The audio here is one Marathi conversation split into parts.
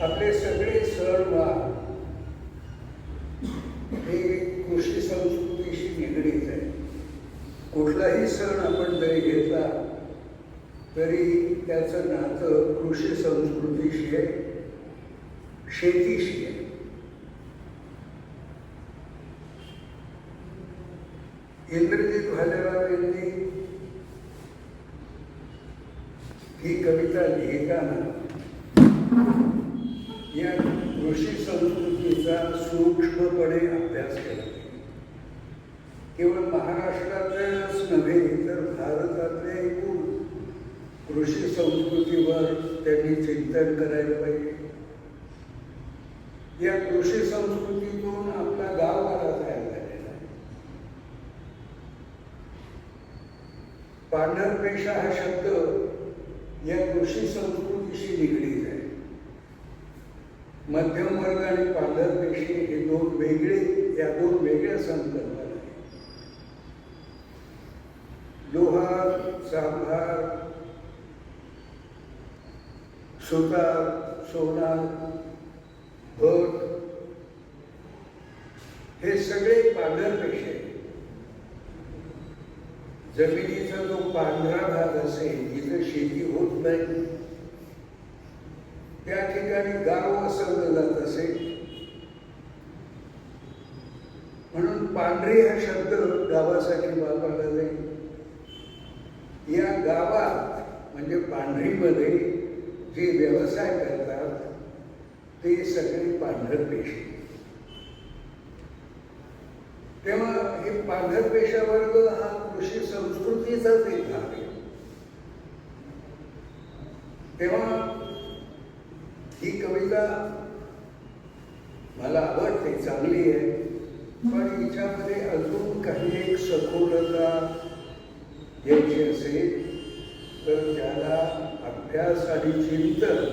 आपले सगळे सणवार हे कृषी संस्कृतीशी निगडीत आहे. कुठलाही सण आपण जरी घेतला तरी त्याचं नातं कृषी संस्कृतीशी आहे शेतीशी आहे. इंद्रजित भालेराव यांनी ही कविता लिहिताना या कृषी संस्कृतीचा सूक्ष्मपणे अभ्यास केला केवळ महाराष्ट्रातच नव्हे तर भारतातल्या एकूण कृषी संस्कृतीवर त्यांनी चिंतन करायला पाहिजे. या कृषी संस्कृतीतून आपला गावगाडा तयार झालेला आहे. पांढरपेशा हा शब्द या कृषी संस्कृतीशी निगडीत मध्यम वर्ग आणि पांढरपेशी हे दोन वेगळे या दोन वेगळ्या संकल्पना आहेत लोहार सांभार सुतार सोनार भट हे सगळे पांढरपेशे आहेत. जमिनीचा जो पांढरा भाग असेल जिथं शेती होत नाही त्या ठिकाणी गाव वसवलं जात असे. म्हणून पांढरी हा शब्द गावासाठी वापरला जाईल. या गावात म्हणजे पांढरीमध्ये जे व्यवसाय करतात ते सगळे पांढरपेशी तेव्हा हे पांढरपेशा वर्ग हा कृषी संस्कृतीचाच एक भाग आहे. तेव्हा ही कविता मला आवडते चांगली आहे. पण हिच्यामध्ये अजून काही एक सखोलता यायची असेल तर त्याला अभ्यास आणि चिंतन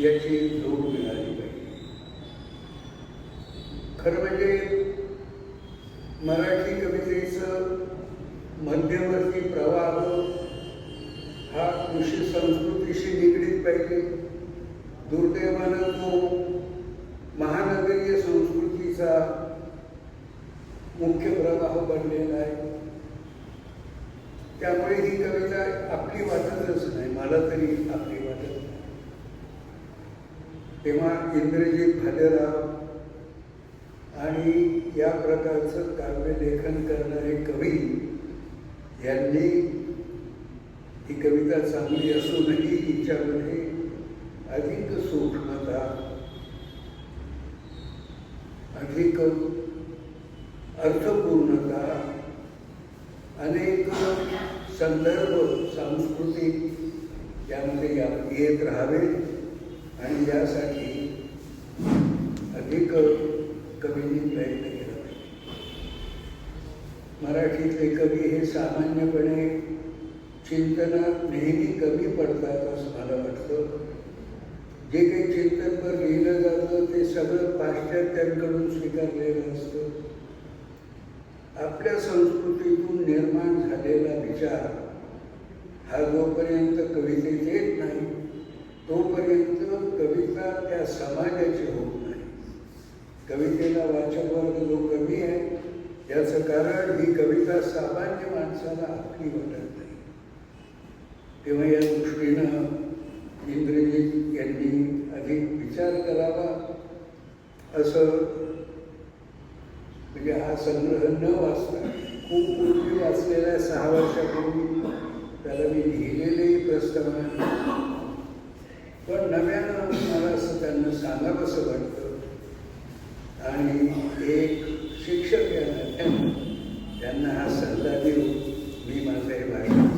याची जोड मिळाली पाहिजे. खरं म्हणजे मराठी कवितेचं मध्यवर्ती प्रवाह हा कृषी संस्कृतीशी निगडीत पाहिजे. दुर्दैवानं तो महानगरीय संस्कृतीचा मुख्य प्रवाह बनलेला आहे. त्यामुळे ही कविता आपली वाटतच नाही मला तरी आपली वाटत नाही. तेव्हा इंद्रजीत भालेराव आणि या प्रकारचं काव्य लेखन करणारे कवी यांनी ही कविता चांगली असूनही हिच्यामध्ये अधिक सूक्ष्मता अधिक अर्थपूर्णता अनेक संदर्भ सांस्कृतिक यामध्ये या येत राहावे आणि यासाठी अधिक कवींनी प्रयत्न केला पाहिजे. मराठीतले कवी हे सामान्यपणे चिंतनात नेहमी कमी पडतात असं मला वाटतं. जे काही चिंतनभर लिहिलं जातं ते सगळं पाश्चात्यांकडून स्वीकारलेलं असतं. आपल्या संस्कृतीतून निर्माण झालेला विचार हा जोपर्यंत कवितेत येत नाही तोपर्यंत कविता त्या समाजाची होत नाही. कवितेला वाचक वर्ग जो कमी आहे याचं कारण ही कविता सामान्य माणसाला आपली वाटत नाही. तेव्हा या दृष्टीनं यांनी अधिक विचार करावा. असं म्हणजे हा संग्रह न वाचता खूप पूर्वी वाचलेल्या सहा वर्षापूर्वी त्याला मी लिहिलेलेही प्रस्तावना पण नव्यानं मला असं त्यांना सांगावंसं वाटतं. आणि एक शिक्षक या नात्यानं त्यांना हा सल्ला देऊन मी माझं हे भाषण